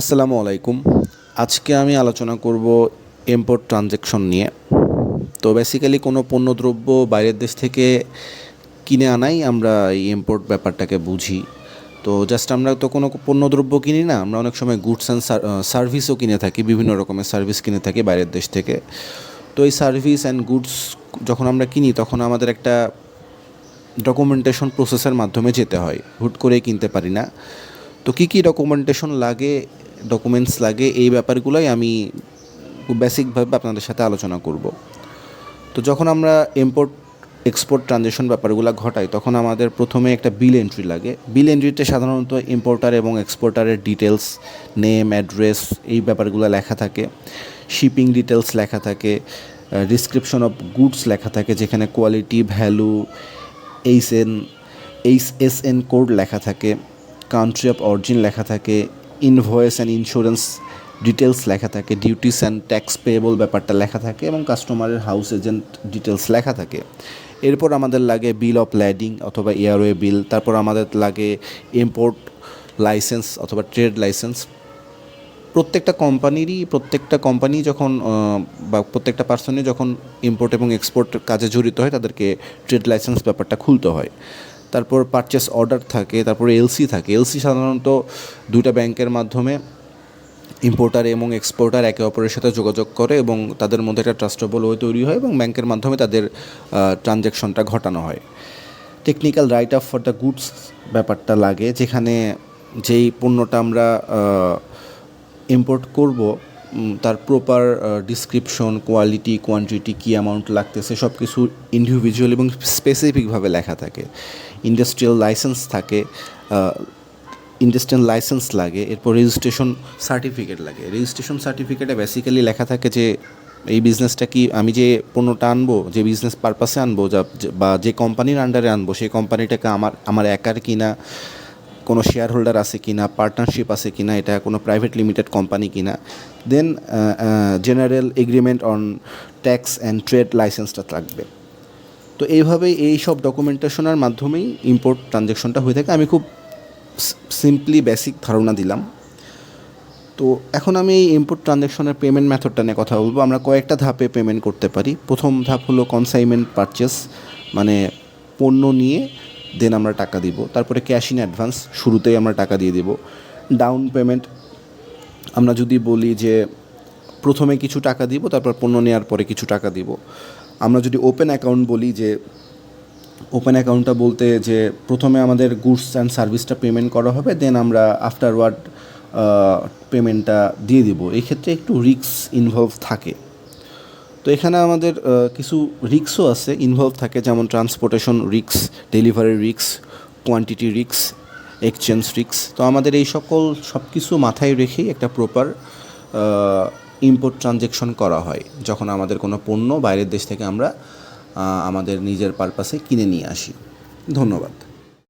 আসসালামু আলাইকুম। আজকে আমি আলোচনা করব ইম্পোর্ট ট্রানজ্যাকশন নিয়ে। তো বেসিক্যালি কোনো পণ্যদ্রব্য বাইরের দেশ থেকে কিনে আনাই আমরা এই ইম্পোর্ট ব্যাপারটাকে বুঝি। তো জাস্ট আমরা তো কোনো পণ্যদ্রব্য কিনি না, আমরা অনেক সময় গুডস অ্যান্ড সার্ভিসও কিনে থাকি, বিভিন্ন রকমের সার্ভিস কিনে থাকি বাইরের দেশ থেকে। তো এই সার্ভিস অ্যান্ড গুডস যখন আমরা কিনি, তখন আমাদের একটা ডকুমেন্টেশন প্রসেসের মাধ্যমে যেতে হয়। হুট করেই কিনতে পারি না। তো কী কী ডকুমেন্টেশন লাগে ডকুমেন্টস লাগে, এই ব্যাপারগুলোই আমি খুব বেসিকভাবে আপনাদের সাথে আলোচনা করব। তো যখন আমরা ইম্পোর্ট এক্সপোর্ট ট্রানজেকশন ব্যাপারগুলো ঘটাই, তখন আমাদের প্রথমে একটা বিল এন্ট্রি লাগে। বিল এন্ট্রিতে সাধারণত ইম্পোর্টার এবং এক্সপোর্টারের ডিটেলস নেম অ্যাড্রেস এই ব্যাপারগুলো লেখা থাকে। শিপিং ডিটেলস লেখা থাকে ডিসক্রিপশন অফ গুডস লেখা থাকে, যেখানে quality value H N H S N code লেখা থাকে কান্ট্রি অফ অরিজিন লেখা থাকে ইনভয়েস অ্যান্ড ইন্স্যুরেন্স ডিটেলস লেখা থাকে ডিউটিস অ্যান্ড ট্যাক্স পেয়েবল ব্যাপারটা লেখা থাকে এবং কাস্টমারের হাউস এজেন্ট ডিটেলস লেখা থাকে। এরপর আমাদের লাগে বিল অফ ল্যাডিং অথবা এয়ারওয়ে বিল তারপর আমাদের লাগে ইম্পোর্ট লাইসেন্স অথবা ট্রেড লাইসেন্স প্রত্যেকটা কোম্পানিরই প্রত্যেকটা কোম্পানি যখন বা প্রত্যেকটা পার্সনই যখন ইম্পোর্ট এবং এক্সপোর্ট কাজে জড়িত হয়, তাদেরকে ট্রেড লাইসেন্স ব্যাপারটা খুলতে হয়। তারপর পারচেস অর্ডার থাকে, তারপরে এলসি থাকে। এলসি সাধারণত দুইটা ব্যাংকের মাধ্যমে ইম্পোর্টার এবং এক্সপোর্টার একে অপরের সাথে যোগাযোগ করে এবং তাদের মধ্যে একটা ট্রাস্টেবল ওয়ে তৈরি হয় এবং ব্যাংকের মাধ্যমে তাদের ট্রানজ্যাকশনটা ঘটানো হয়। Technical write up for the goods ব্যাপারটা লাগে, যেখানে যেই পণ্যটা আমরা ইম্পোর্ট করব তার প্রপার ডিসক্রিপশন কোয়ালিটি কোয়ান্টিটি কী অ্যামাউন্ট লাগতেছে সব কিছু ইন্ডিভিজুয়াল এবং স্পেসিফিকভাবে লেখা থাকে। ইন্ডাস্ট্রিয়াল লাইসেন্স থাকে ইন্ডাস্ট্রিয়াল লাইসেন্স লাগে, এরপর রেজিস্ট্রেশন সার্টিফিকেট লাগে। রেজিস্ট্রেশন সার্টিফিকেটে বেসিক্যালি লেখা থাকে যে, এই বিজনেসটা কি আমি যে পণ্যটা আনব, যে বিজনেস পারপাসে আনব বা যে কোম্পানির আন্ডারে আনব, সেই কোম্পানিটাকে আমার আমার একার কিনা কোনো শেয়ার হোল্ডার আছে কি না পার্টনারশিপ আছে কিনা, এটা কোনো প্রাইভেট লিমিটেড কোম্পানি কিনা then general agreement on tax and trade লাইসেন্সটা থাকবে। তো এইভাবেই এই সব ডকুমেন্টেশনের মাধ্যমেই ইম্পোর্ট ট্রানজ্যাকশনটা হয়ে থাকে। আমি খুব সিম্পলি বেসিক ধারণা দিলাম। তো এখন আমি এই ইম্পোর্ট ট্রানজ্যাকশনের পেমেন্ট মেথডটা নিয়ে কথা বলব। আমরা কয়েকটা ধাপে পেমেন্ট করতে পারি। প্রথম ধাপ হলো কনসাইনমেন্ট পারচেস মানে পণ্য নিয়ে দেন আমরা টাকা দিব। তারপরে ক্যাশ ইন অ্যাডভান্স, শুরুতেই আমরা টাকা দিয়ে দিব। ডাউন পেমেন্ট, আমরা যদি বলি যে প্রথমে কিছু টাকা দিব, তারপর পণ্য নেওয়ার পরে কিছু টাকা দিব। আমরা যদি ওপেন অ্যাকাউন্ট বলি যে, ওপেন অ্যাকাউন্টটা বলতে যে প্রথমে আমাদের গুডস অ্যান্ড সার্ভিসটা পেমেন্ট করা হবে, দেন আমরা আফটারওয়ার্ড পেমেন্টটা দিয়ে দিব। এই ক্ষেত্রে একটু রিক্স ইনভলভ থাকে। তো এখানে আমাদের কিছু রিক্সও আছে ইনভলভ থাকে, যেমন ট্রান্সপোর্টেশন রিক্স ডেলিভারি রিক্স কোয়ান্টিটি রিক্স এক্সচেঞ্জ রিক্স তো আমাদের এই সকল সব কিছু মাথায় রেখেই একটা প্রপার ইম্পোর্ট ট্রানজেকশন করা হয়, যখন আমাদের কোনো পণ্য বাইরের দেশ থেকে আমরা আমাদের নিজের পারপাসে কিনে নিয়ে আসি। ধন্যবাদ।